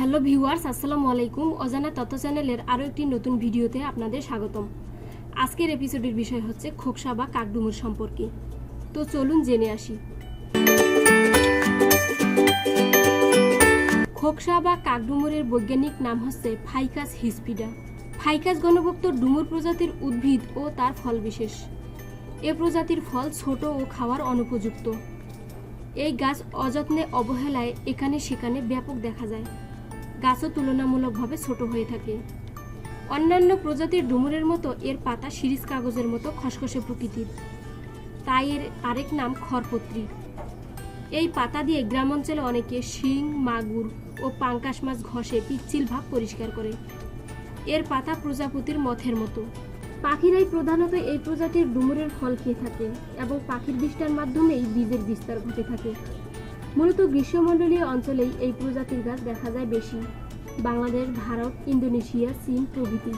Hello viewers, আসসালামু আলাইকুম। অজানা তথ্য চ্যানেলের আরও একটি নতুন ভিডিওতে আপনাদের স্বাগতম। আজকের এপিসোডের বিষয় হচ্ছে খোকসা বা কাকডুমুর সম্পর্কে। তো চলুন জেনে আসি। খোকসা বা কাকডুমুরের বৈজ্ঞানিক নাম হচ্ছে ফাইকাস হিসপিডা। ফাইকাস গণভুক্ত ডুমুর প্রজাতির উদ্ভিদ ও তার ফল বিশেষ। এ প্রজাতির ফল ছোট ও খাওয়ার অনুপযুক্ত। এই গাছ অযত্নে অবহেলায় এখানে সেখানে ব্যাপক দেখা যায়। গাছও তুলনামূলকভাবে ছোট হয়ে থাকে। অন্যান্য প্রজাতির ডুমুরের মতো এর পাতা শিরিষ কাগজের মতো খসখসে প্রকৃতির। তাই এর আরেক নাম খরপত্রী এই পাতা দিয়ে গ্রামাঞ্চলে অনেকে শিং, মাগুর ও পাঙ্কাশ মাছ ঘষে পিচ্ছিল ভাব পরিষ্কার করে। এর পাতা প্রজাপতির মথের মতো। পাখিরাই প্রধানত এই প্রজাতির ডুমুরের ফল খেয়ে থাকে এবং পাখির বিষ্ঠার মাধ্যমেই বীজের বিস্তার ঘটে থাকে। মূলত গ্রীষ্মমণ্ডলীয় অঞ্চলেই এই প্রজাতির গাছ দেখা যায় বেশি। বাংলাদেশ, ভারত, ইন্দোনেশিয়া, চীন প্রভৃতি।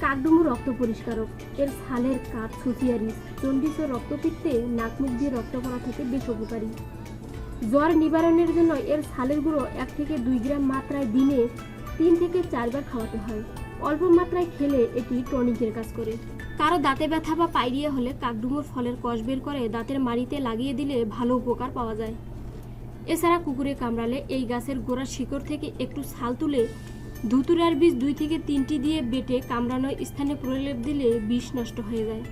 কাকডুমু রক্ত পরিষ্কারক। এর ছালের কাঠ সুসিয়ারিস জন্ডিস ও রক্তপিত্তে নাক মুখ দিয়ে রক্ত করা থেকে বেশ উপকারী। জ্বর নিবারণের জন্য এর ছালের গুঁড়ো এক থেকে দুই গ্রাম মাত্রায় দিনে তিন থেকে চারবার খাওয়াতে হয়। অল্প মাত্রায় খেলে এটি টনিকের কাজ করে। কারও দাঁতে ব্যথা বা পাইরিয়া হলে কাকডুমুর ফলের কষ বের করে দাঁতের মাড়িতে লাগিয়ে দিলে ভালো উপকার পাওয়া যায়। এছাড়া কুকুরে কামড়ালে এই গাছের গোড়ার শিকড় থেকে একটু ছাল তুলে ধুতুরার বীজ দুই থেকে তিনটি দিয়ে বেটে কামড়ানোর স্থানে প্রলেপ দিলে বিষ নষ্ট হয়ে যায়।